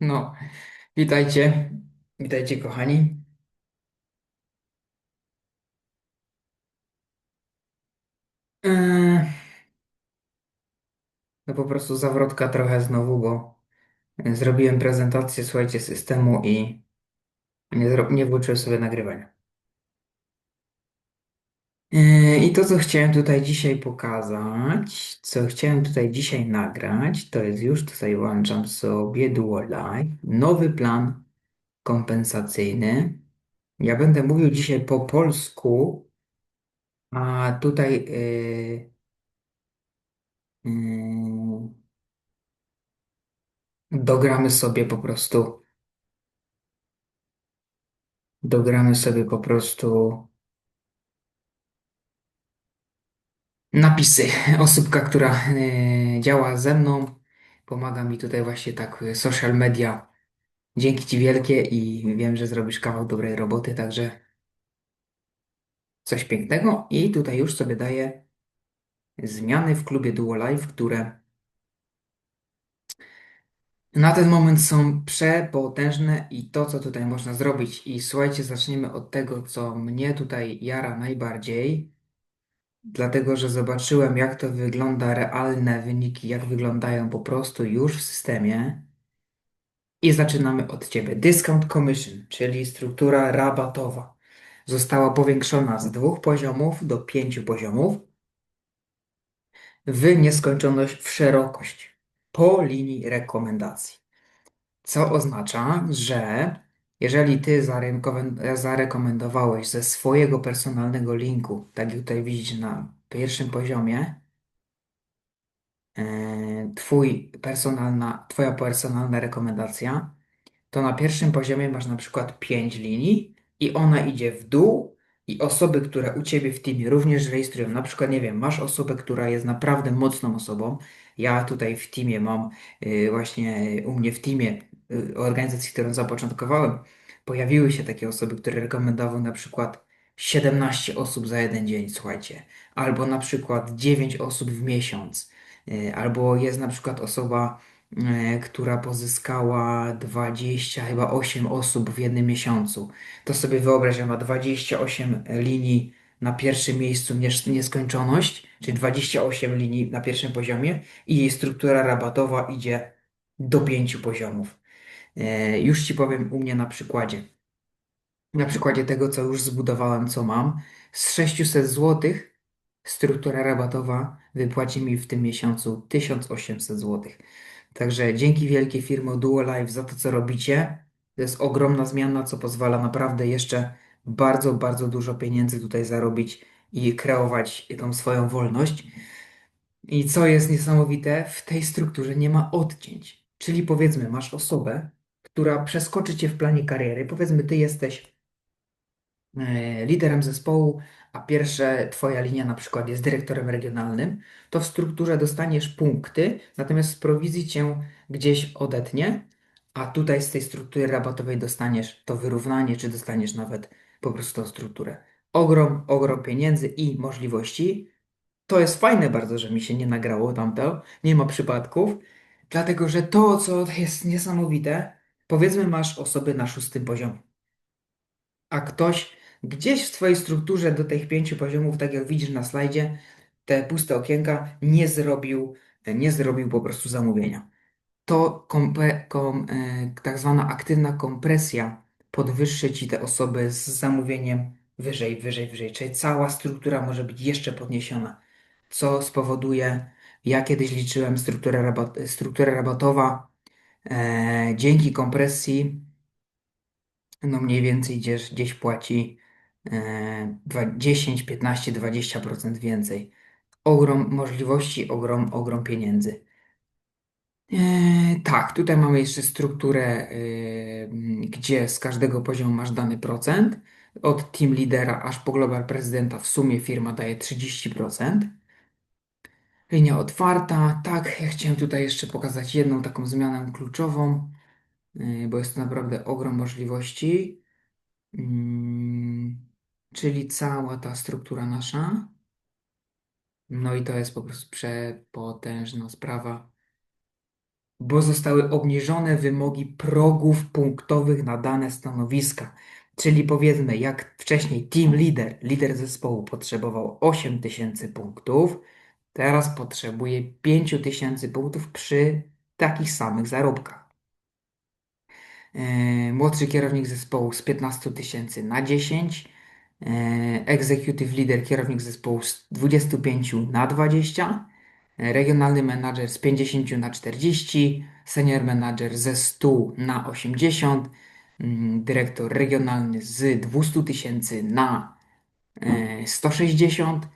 No, witajcie, witajcie kochani. Eee, no po prostu zawrotka trochę znowu, bo zrobiłem prezentację, słuchajcie, systemu i nie, nie włączyłem sobie nagrywania. I to, co chciałem tutaj dzisiaj pokazać, co chciałem tutaj dzisiaj nagrać, to jest już tutaj włączam sobie Duo Live, nowy plan kompensacyjny. Ja będę mówił dzisiaj po polsku, a tutaj yy, yy, Dogramy sobie po prostu, dogramy sobie po prostu napisy. Osóbka, która e, działa ze mną, pomaga mi tutaj właśnie tak e, social media. Dzięki Ci wielkie i wiem, że zrobisz kawał dobrej roboty, także coś pięknego. I tutaj już sobie daję zmiany w klubie Duo Live, które na ten moment są przepotężne i to, co tutaj można zrobić. I słuchajcie, zaczniemy od tego, co mnie tutaj jara najbardziej. Dlatego, że zobaczyłem, jak to wygląda, realne wyniki, jak wyglądają po prostu już w systemie. I zaczynamy od Ciebie. Discount Commission, czyli struktura rabatowa, została powiększona z dwóch poziomów do pięciu poziomów w nieskończoność, w szerokość po linii rekomendacji. Co oznacza, że jeżeli Ty zarekomen- zarekomendowałeś ze swojego personalnego linku, tak jak tutaj widzisz na pierwszym poziomie, e, twój personalna, twoja personalna rekomendacja, to na pierwszym poziomie masz na przykład 5 linii i ona idzie w dół i osoby, które u ciebie w teamie również rejestrują, na przykład, nie wiem, masz osobę, która jest naprawdę mocną osobą. Ja tutaj w teamie mam, y, właśnie u mnie w teamie organizacji, którą zapoczątkowałem, pojawiły się takie osoby, które rekomendowały na przykład 17 osób za jeden dzień, słuchajcie, albo na przykład 9 osób w miesiąc. Y, Albo jest na przykład osoba, e, która pozyskała 20, chyba 8 osób w jednym miesiącu. To sobie wyobraź, ma 28 linii na pierwszym miejscu nies- nieskończoność, czyli 28 linii na pierwszym poziomie i jej struktura rabatowa idzie do 5 poziomów. E, Już Ci powiem u mnie na przykładzie. Na przykładzie tego, co już zbudowałem, co mam. Z 600 zł struktura rabatowa wypłaci mi w tym miesiącu 1800 zł. Także dzięki wielkie firmo Duolive za to, co robicie. To jest ogromna zmiana, co pozwala naprawdę jeszcze bardzo, bardzo dużo pieniędzy tutaj zarobić i kreować tą swoją wolność. I co jest niesamowite, w tej strukturze nie ma odcięć. Czyli powiedzmy, masz osobę, która przeskoczy cię w planie kariery. Powiedzmy, ty jesteś e, liderem zespołu, a pierwsza twoja linia na przykład jest dyrektorem regionalnym, to w strukturze dostaniesz punkty, natomiast z prowizji cię gdzieś odetnie, a tutaj z tej struktury rabatowej dostaniesz to wyrównanie, czy dostaniesz nawet po prostu tą strukturę. Ogrom, ogrom pieniędzy i możliwości. To jest fajne bardzo, że mi się nie nagrało tamto, nie ma przypadków, dlatego że to, co jest niesamowite, powiedzmy masz osoby na szóstym poziomie a ktoś gdzieś w swojej strukturze do tych pięciu poziomów, tak jak widzisz na slajdzie, te puste okienka nie zrobił, nie zrobił po prostu zamówienia. To kompe, kom, e, tak zwana aktywna kompresja podwyższy ci te osoby z zamówieniem wyżej, wyżej, wyżej. Czyli cała struktura może być jeszcze podniesiona, co spowoduje, ja kiedyś liczyłem strukturę, rabat, strukturę dzięki kompresji no mniej więcej gdzieś, gdzieś płaci e, dwa- 10, 15, 20% więcej. Ogrom możliwości, ogrom, ogrom pieniędzy. E, tak, tutaj mamy jeszcze strukturę, e, gdzie z każdego poziomu masz dany procent. Od team lidera aż po global prezydenta w sumie firma daje 30%. Linia otwarta. Tak, ja chciałem tutaj jeszcze pokazać jedną taką zmianę kluczową, e, bo jest to naprawdę ogrom możliwości. Mm, czyli cała ta struktura nasza. No i to jest po prostu przepotężna sprawa. bo zostały obniżone wymogi progów punktowych na dane stanowiska. Czyli powiedzmy, jak wcześniej team leader, lider zespołu potrzebował 8000 punktów, teraz potrzebuje 5000 punktów przy takich samych zarobkach. E, młodszy kierownik zespołu z 15 tysięcy na 10, e, executive leader, kierownik zespołu z 25 na 20, e, regionalny menadżer z 50 na 40, senior manager ze 100 na 80, mm, dyrektor regionalny z 200 tysięcy na 160,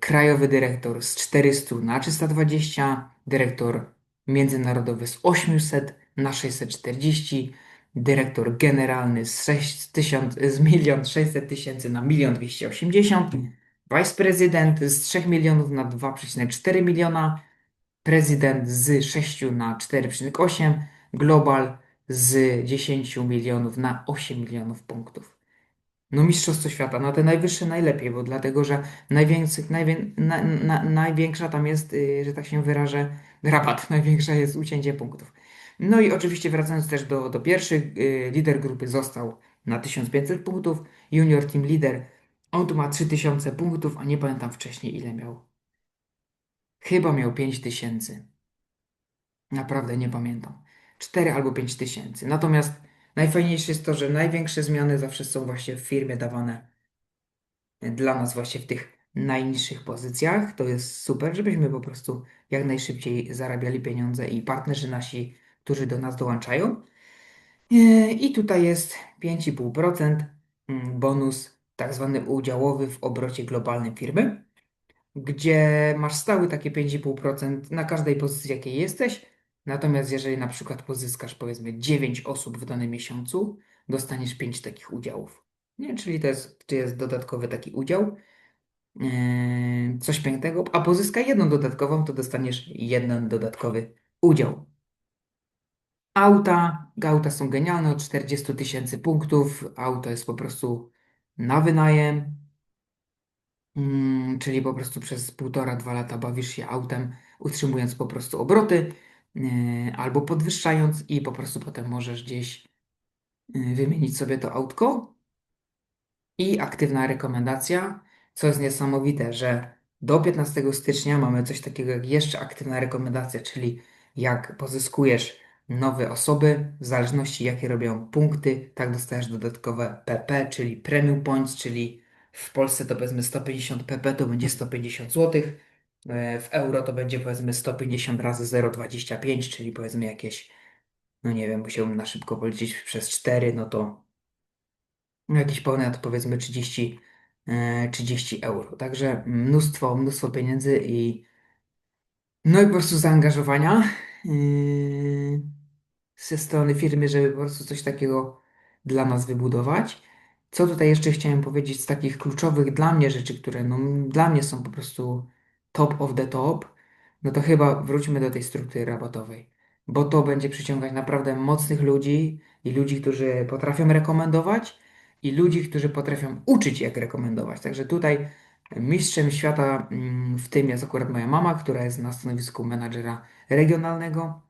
krajowy dyrektor z 400 na 320, dyrektor międzynarodowy z 800 na 640, dyrektor generalny z, 6 tysiąc, z 1 600 tysięcy na 1 280, wiceprezydent z 3 milionów na 2,4 miliona, prezydent z 6 na 4,8, global z 10 milionów na 8 milionów punktów. No Mistrzostwo Świata, no te najwyższe najlepiej, bo dlatego, że najwię, na, na, największa tam jest, yy, że tak się wyrażę, rabat, największa jest ucięcie punktów. No i oczywiście wracając też do, do pierwszych, yy, lider grupy został na 1500 punktów, junior team leader, on tu ma 3000 punktów, a nie pamiętam wcześniej ile miał. Chyba miał 5000. Naprawdę nie pamiętam. 4 albo 5000. Natomiast najfajniejsze jest to, że największe zmiany zawsze są właśnie w firmie dawane dla nas właśnie w tych najniższych pozycjach. To jest super, żebyśmy po prostu jak najszybciej zarabiali pieniądze i partnerzy nasi, którzy do nas dołączają. E, I tutaj jest 5,5% mm, bonus tak zwany udziałowy w obrocie globalnym firmy, gdzie masz stały takie 5,5% na każdej pozycji, jakiej jesteś. Natomiast jeżeli na przykład pozyskasz powiedzmy 9 osób w danym miesiącu, dostaniesz 5 takich udziałów. Nie? Czyli to jest, to jest dodatkowy taki udział. Yy, coś pięknego, a pozyskaj jedną dodatkową, to dostaniesz jeden dodatkowy udział. Auta, auta są genialne, od 40 tysięcy punktów. Auto jest po prostu na wynajem, mm, czyli po prostu przez półtora, dwa lata bawisz się autem, utrzymując po prostu obroty, albo podwyższając i po prostu potem możesz gdzieś yy, wymienić sobie to autko. I aktywna rekomendacja, co jest niesamowite, że do 15 stycznia mamy coś takiego jak jeszcze aktywna rekomendacja, czyli jak pozyskujesz nowe osoby, w zależności jakie robią punkty, tak dostajesz dodatkowe PP, czyli Premium Points, czyli w Polsce to powiedzmy 150 PP to będzie 150 zł, w euro to będzie powiedzmy 150 razy 0,25, czyli powiedzmy jakieś, no nie wiem, musiałbym na szybko policzyć przez 4, no to no jakieś to powiedzmy 30, 30 e, euro. Także mnóstwo, mnóstwo pieniędzy i no i po prostu zaangażowania yy, ze strony firmy, żeby po prostu coś takiego dla nas wybudować. Co tutaj jeszcze chciałem powiedzieć z takich kluczowych dla mnie rzeczy, które no, dla mnie są po prostu top of the top, no to chyba wróćmy do tej struktury rabatowej, bo to będzie przyciągać naprawdę mocnych ludzi i ludzi, którzy potrafią rekomendować i ludzi, którzy potrafią uczyć, jak rekomendować. Także tutaj mistrzem świata mm, w tym jest akurat moja mama, która jest na stanowisku menadżera regionalnego,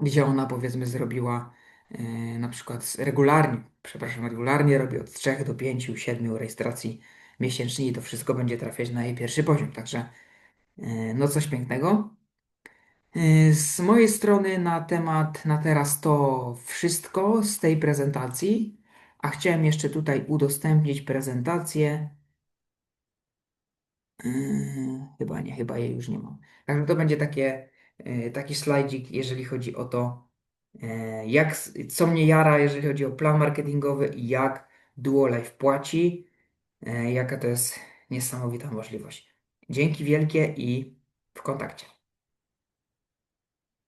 gdzie ona powiedzmy zrobiła e, na przykład regularnie, przepraszam, regularnie robi od 3 do 5, 7 rejestracji miesięcznie i to wszystko będzie trafiać na jej pierwszy poziom. Także e, no coś pięknego. E, z mojej strony na temat na teraz to wszystko z tej prezentacji, a chciałem jeszcze tutaj udostępnić prezentację. Chyba nie, chyba jej już nie mam. Także to będzie takie, taki slajdzik, jeżeli chodzi o to, jak, co mnie jara, jeżeli chodzi o plan marketingowy i jak DuoLife płaci, jaka to jest niesamowita możliwość. Dzięki wielkie i w kontakcie.